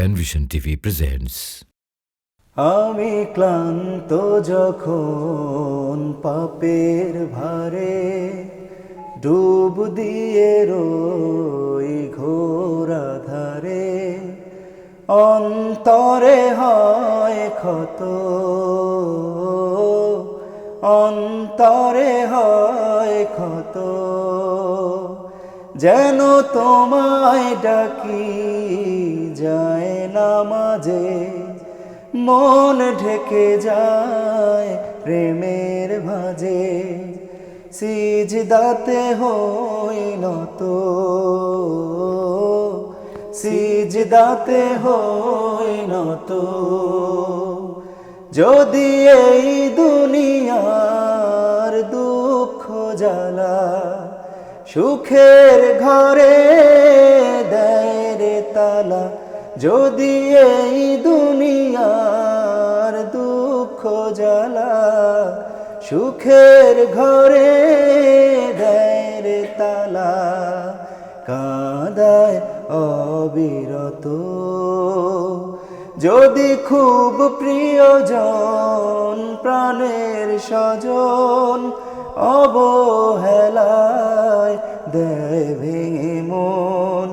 Penvision TV presents. আমি ক্লান্ত যখন পাপের ভারে ডুব দিয়ে রই ঘোরা ধারে অন্তরে হয় ক্ষত, অন্তরে হয় ক্ষত যেন তোমায় ডাকি, যায় না মাঝে। মন ঢেকে যায় প্রেমের ভাজে। সিজদাতে হই নত। সিজদাতে হই নত। যদি এই দুনিয়ার দুঃখ জ্বালা সুখের ঘরে দেয় তালা, যদি এই দুনিয়ার দুঃখ জ্বালা, সুখের ঘরে দেয় তালা, কাঁদায় অবিরত। যদি খুব প্রিয়জন প্রাণের স্বজন অবহেলায় দেয় ভেঙে মন,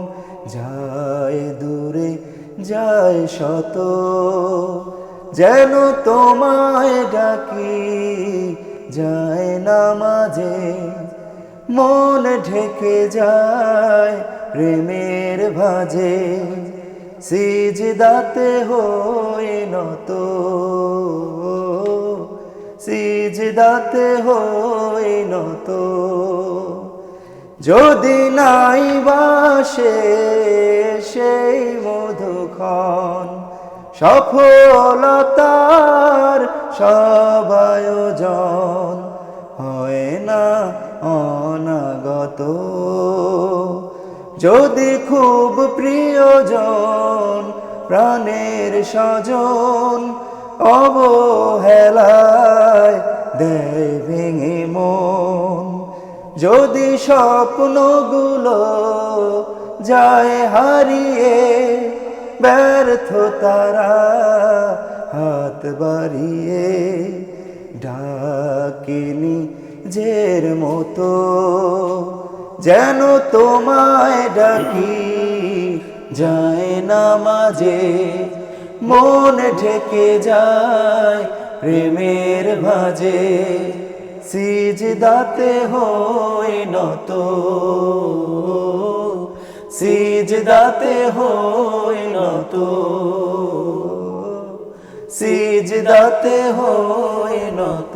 যায় দূরে, যায় শত। যেন তোমায় ডাকি, যায় না মাঝে। মন ঢেকে যায় প্রেমের ভাজে, সিজদাতে হয়ে নত। সিজদাতে হয়ে নত। যদি নাই বাসে সেই মধুক্ষণ, সফলতার সব আয়োজন হয় না অনাগত। যদি খুব প্রিয়জন প্রাণের স্বজন অবহেলায় দেয় ভেঙে মন যদি স্বপ্নগুলো যায় হারিয়ে ব্যর্থ তারা হাত বাড়িয়ে ডাকিনি জের মতো, যেন তোমায় ডাকি যায় না মাঝে, মন ঢেকে যায় প্রেমের ভাজে। সিজদাতে হই নত। সিজদাতে হই নত। সিজদাতে হই নত।